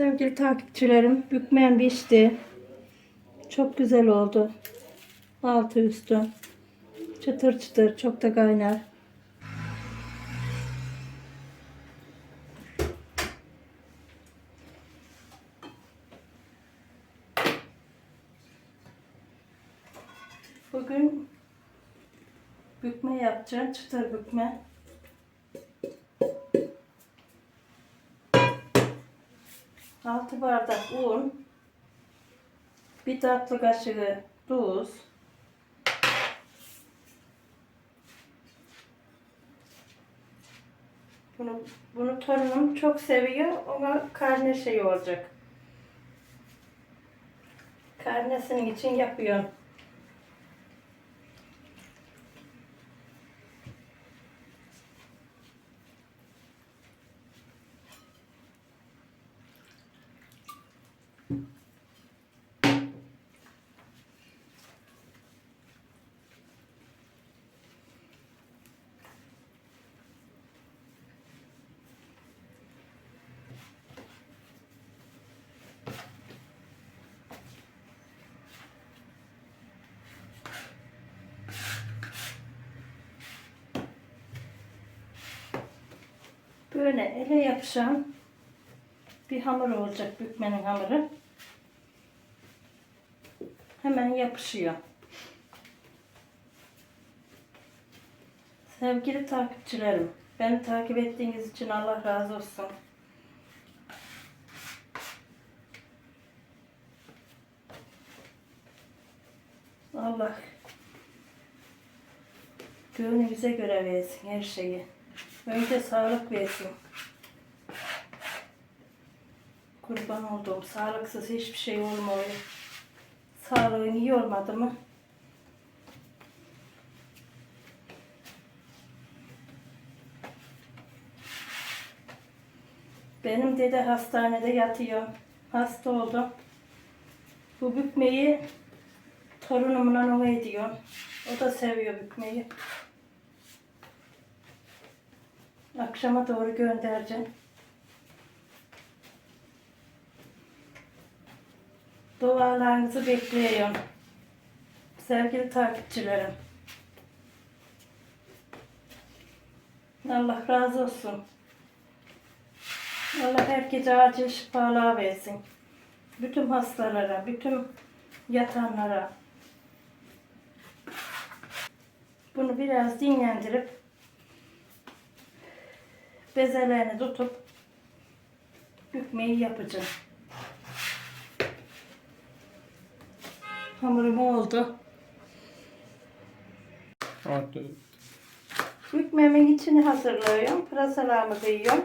Sevgili takipçilerim, bükmem pişti. Çok güzel oldu. Altı üstü. Çıtır çıtır, çok da kaynar. Bugün bükme yapacağım, çıtır bükme. Altı bardak un, bir tatlı kaşığı tuz, bunu, bunu torunum çok seviyor ama karne şey olacak. Karnesinin için yapıyorum. Böyle ele yapışan bir hamur olacak bükmenin hamuru. Hemen yapışıyor. Sevgili takipçilerim, beni takip ettiğiniz için Allah razı olsun. Allah gönlünüze göre versin her şeyi. Önce sağlık versin. Kurban olduğum sağlıksız hiçbir şey olmuyor. Sağlığın iyi olmadı mı? Benim dede hastanede yatıyor. Hasta oldu. Bu bükmeyi torunumla ona ediyor. O da seviyor bükmeyi. Akşama doğru göndereceğim. Dualarınızı bekliyorum. Sevgili takipçilerim. Allah razı olsun. Allah herkese acil şifalar versin. Bütün hastalara, bütün yatanlara. Bunu biraz dinlendirip bezelerini tutup bükmeyi yapacağım. Hamurum oldu. Artı Bükmemin içini hazırlıyorum. Pırasalarımı kıyıyorum.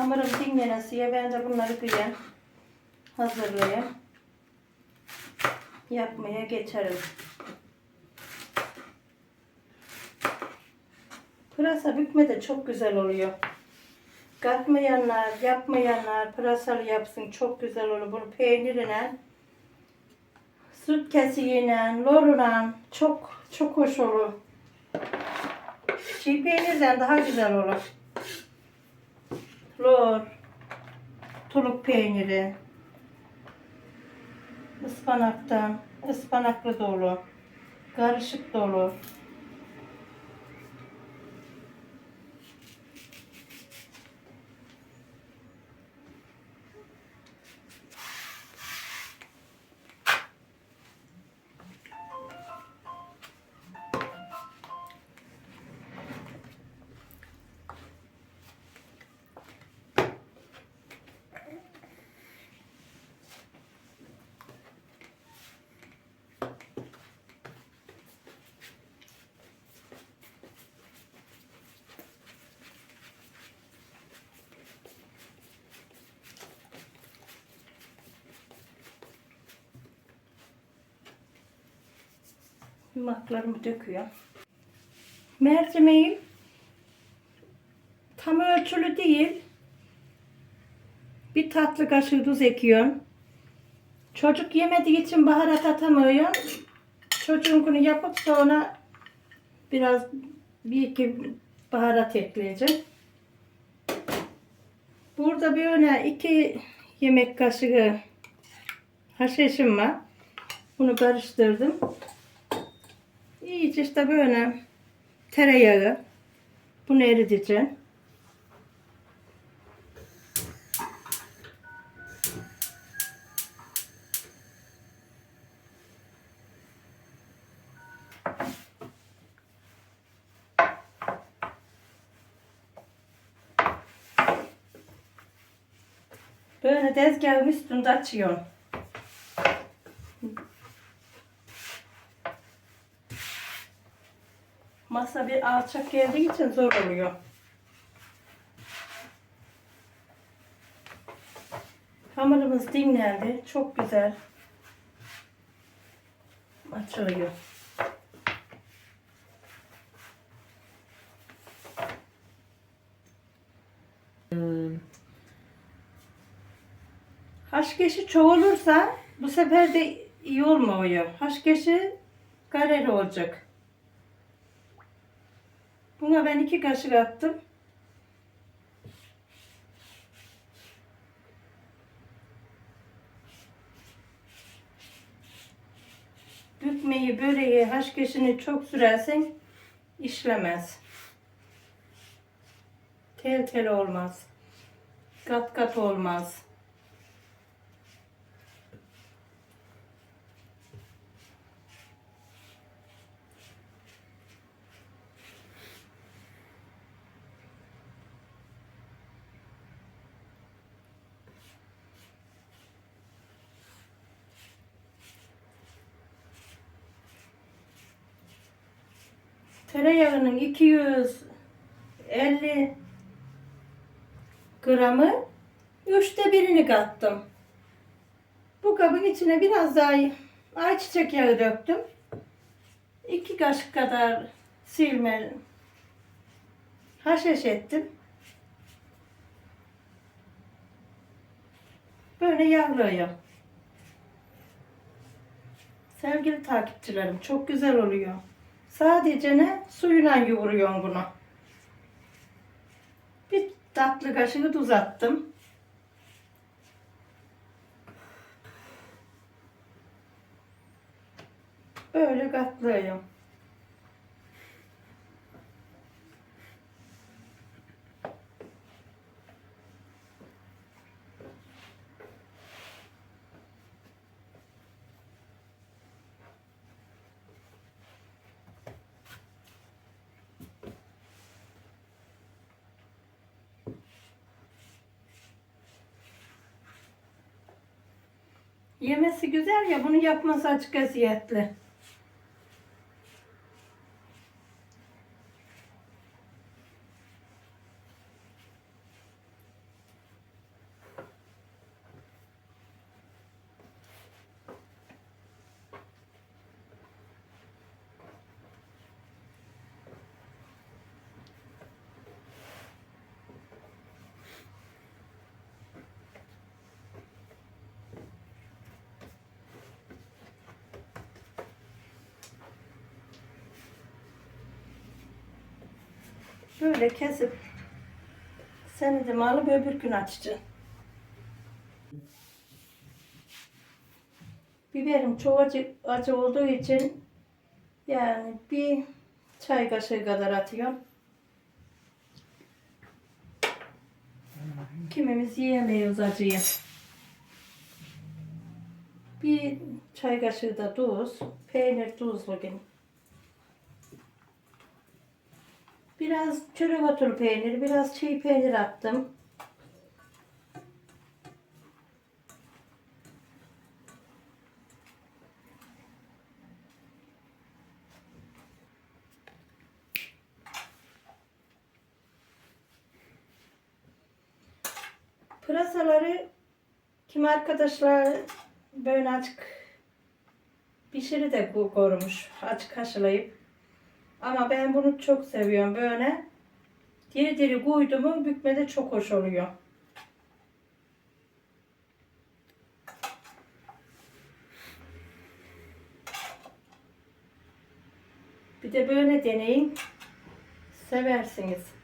Hamurum dinlenesiye ben de bunları kıyayım. Hazırlayayım. Yapmaya geçerim. Pırasa bükme de çok güzel oluyor. Katmayanlar, yapmayanlar pırasalı yapsın çok güzel olur. Bunu peynirle, süt kesiğiyle, loruyla çok çok hoş olur. Çiğ peynirden daha güzel olur. Lor, tuluk peyniri, ıspanaktan, ıspanaklı da olur, karışık da Yumaklarımı döküyor. Mercimeğim tam ölçülü değil. Bir tatlı kaşığı tuz ekiyorsun. Çocuk yemediği için baharat atamıyor. Çocuğunkunu yapıp sonra biraz bir iki baharat ekleyeceğim. Burada bir öne iki yemek kaşığı haşhaşım var. Bunu karıştırdım. İyice işte böyle tereyağı. Bunu eriteceğim. Böyle tezgahın üstünde açıyorum. Masa bir alçak geldiği için zor oluyor. Hamurumuz dinlendi. Çok güzel. Açılıyor. Haşkeşi çoğulursa bu sefer de iyi olmuyor. Haşkeşi kareli olacak. Buna ben iki kaşık attım. Bükmeyi, böreği, haşkeşini çok sürersen işlemez. Tel tel olmaz. Kat kat olmaz. Tereyağının 250 gramı üçte birini kattım. Bu kabın içine biraz daha ayçiçek yağı döktüm. 2 kaşık kadar silme haşhaş ettim. Böyle yağlıyor. Sevgili takipçilerim çok güzel oluyor. Sadece ne suyuna yoğuruyorum bunu. Bir tatlı kaşığı tuz attım. Böyle katlıyorum. Yemesi güzel ya bunu yapması açık eziyetli. Böyle kesip seni de alıp öbür gün açacaksın. Biberim çok acı, acı olduğu için yani bir çay kaşığı kadar atıyorum. Kimimiz yiyemiyoruz acıyı. Bir çay kaşığı da tuz. Peynir tuzlu yine. Biraz çörek otu peyniri, biraz çiğ peynir attım. Pırasaları kim arkadaşlar böyle açık pişiri de ko- korumuş. Açık haşlayıp. Ama ben bunu çok seviyorum böyle. Diri diri koyduğumu bükmede çok hoş oluyor. Bir de böyle deneyin. Seversiniz.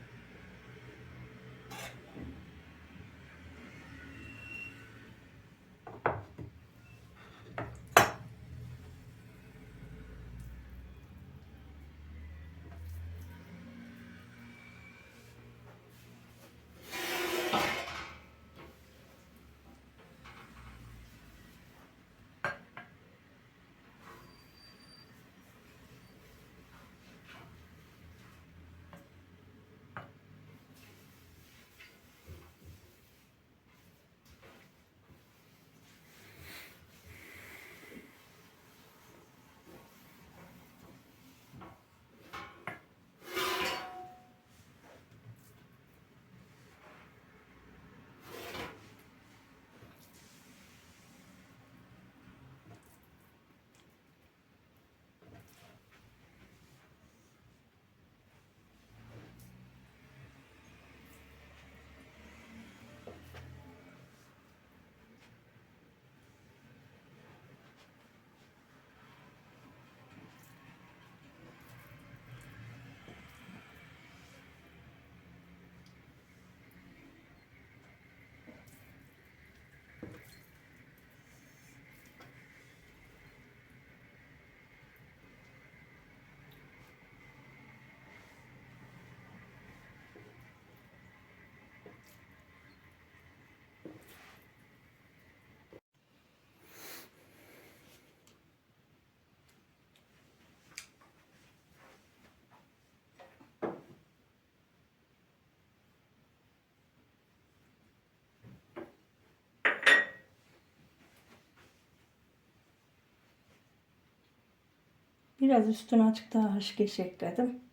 Biraz üstüne açık daha haşkeş ekledim.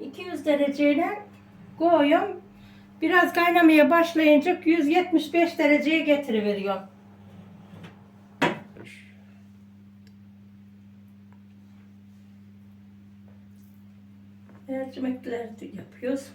...200 dereceyle koyuyorum. Biraz kaynamaya başlayınca 175 dereceye getiriveriyorum. Mercimekleri de yapıyoruz.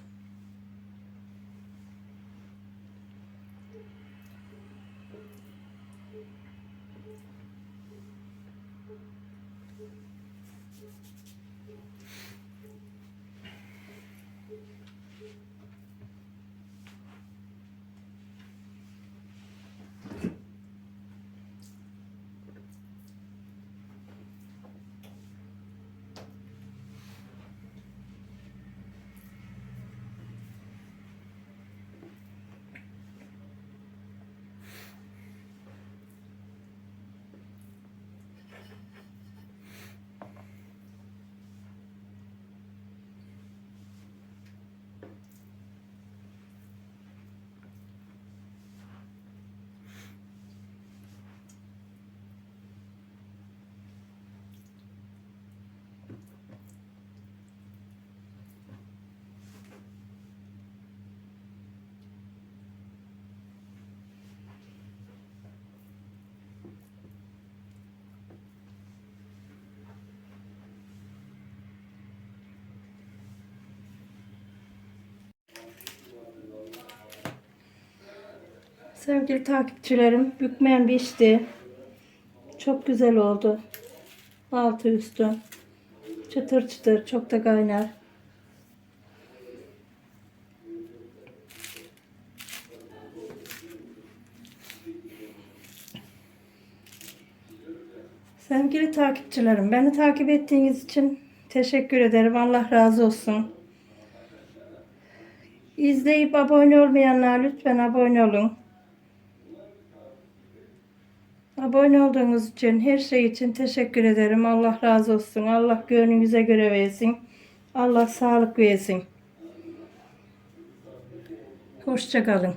Sevgili takipçilerim bükmem biçti. Çok güzel oldu. Altı üstü. Çıtır çıtır çok da kaynar. Sevgili takipçilerim, beni takip ettiğiniz için teşekkür ederim. Allah razı olsun. İzleyip abone olmayanlar lütfen abone olun. Abone olduğunuz için, her şey için teşekkür ederim. Allah razı olsun. Allah gönlünüze göre versin. Allah sağlık versin. Hoşçakalın.